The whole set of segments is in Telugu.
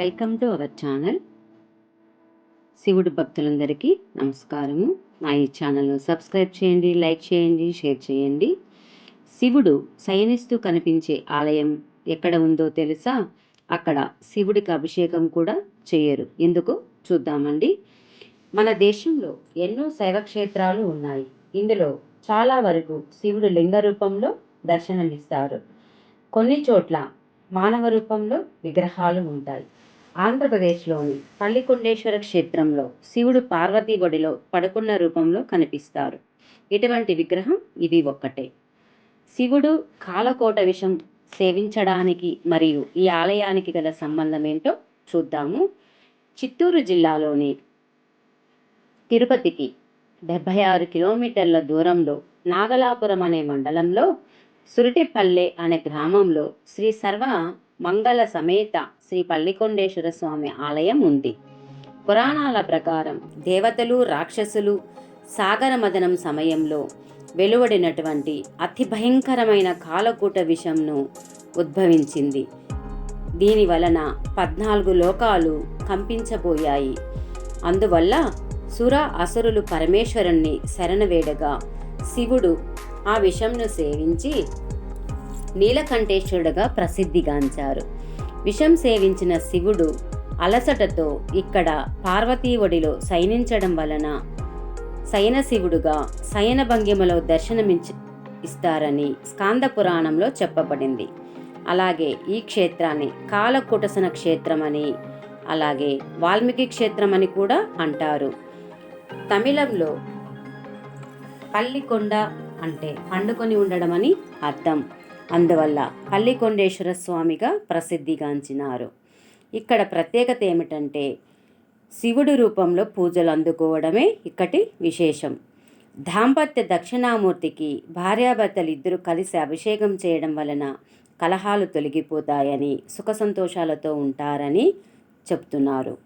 Welcome to our channel. శివుడు భక్తులందరికీ నమస్కారము. నా ఈ ఛానల్ను సబ్స్క్రైబ్ చేయండి లైక్ చేయండి షేర్ చేయండి. శివుడు శయనిస్తూ కనిపించే ఆలయం ఎక్కడ ఉందో తెలుసా? అక్కడ శివుడికి అభిషేకం కూడా చేయరు. ఎందుకు? చూద్దామండి. మన దేశంలో ఎన్నో శైవక్షేత్రాలు ఉన్నాయి. ఇందులో చాలా వరకు శివుడు లింగ రూపంలో దర్శనమిస్తారు. కొన్ని చోట్ల మానవ రూపంలో విగ్రహాలు ఉంటాయి. ఆంధ్రప్రదేశ్లోని పల్లికొండేశ్వర క్షేత్రంలో శివుడు పార్వతీ గుడిలో పడుకున్న రూపంలో కనిపిస్తారు. ఇటువంటి విగ్రహం ఇది ఒక్కటే. శివుడు కాలకోట విషం సేవించడానికి మరియు ఈ ఆలయానికి గల సంబంధం ఏంటో చూద్దాము. చిత్తూరు జిల్లాలోని తిరుపతికి డెబ్భై ఆరు కిలోమీటర్ల దూరంలో నాగలాపురం అనే మండలంలో సురిటిపల్లె అనే గ్రామంలో శ్రీ సర్వ మంగళ సమేత శ్రీ పల్లికొండేశ్వర స్వామి ఆలయం ఉంది. పురాణాల ప్రకారం దేవతలు రాక్షసులు సాగర మదనం సమయంలో వెలువడినటువంటి అతి భయంకరమైన కాలకూట విషంను ఉద్భవించింది. దీని వలన పద్నాలుగు లోకాలు కంపించబోయాయి. అందువల్ల సుర అసురులు పరమేశ్వరుణ్ణి శరణవేడగా శివుడు ఆ విషంను సేవించి నీలకంఠేశ్వరుడుగా ప్రసిద్ధిగాంచారు విషం సేవించిన శివుడు అలసటతో ఇక్కడ పార్వతీ ఒడిలో శయనించడం వలన శయనశివుడుగా శయన భంగిమలో దర్శనమించి ఇస్తారని స్కాంద పురాణంలో చెప్పబడింది. అలాగే ఈ క్షేత్రాన్ని కాలకుటసన క్షేత్రం అని అలాగే వాల్మీకి క్షేత్రం అని కూడా అంటారు. తమిళంలో పల్లికొండ అంటే పండుకొని ఉండడం అని అర్థం. అందువల్ల పల్లికొండేశ్వర స్వామిగా ప్రసిద్ధిగాంచినారు. ఇక్కడ ప్రత్యేకత ఏమిటంటే శివుడి రూపంలో పూజలు అందుకోవడమే ఇక్కటి విశేషం. దాంపత్య దక్షిణామూర్తికి భార్యాభర్తలు ఇద్దరు కలిసి అభిషేకం చేయడం వలన కలహాలు తొలగిపోతాయని సుఖ సంతోషాలతో ఉంటారని చెప్తున్నారు.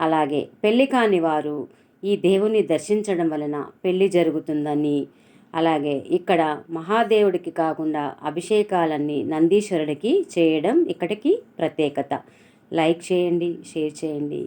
అలాగే పెళ్ళి కాని వారు ఈ దేవుని దర్శించడం వలన పెళ్ళి జరుగుతుందని అలాగే ఇక్కడ మహాదేవుడికి కాకుండా అభిషేకాలన్నీ నందీశ్వరుడికి చేయడం ఇక్కడికి ప్రత్యేకత. లైక్ చేయండి షేర్ చేయండి.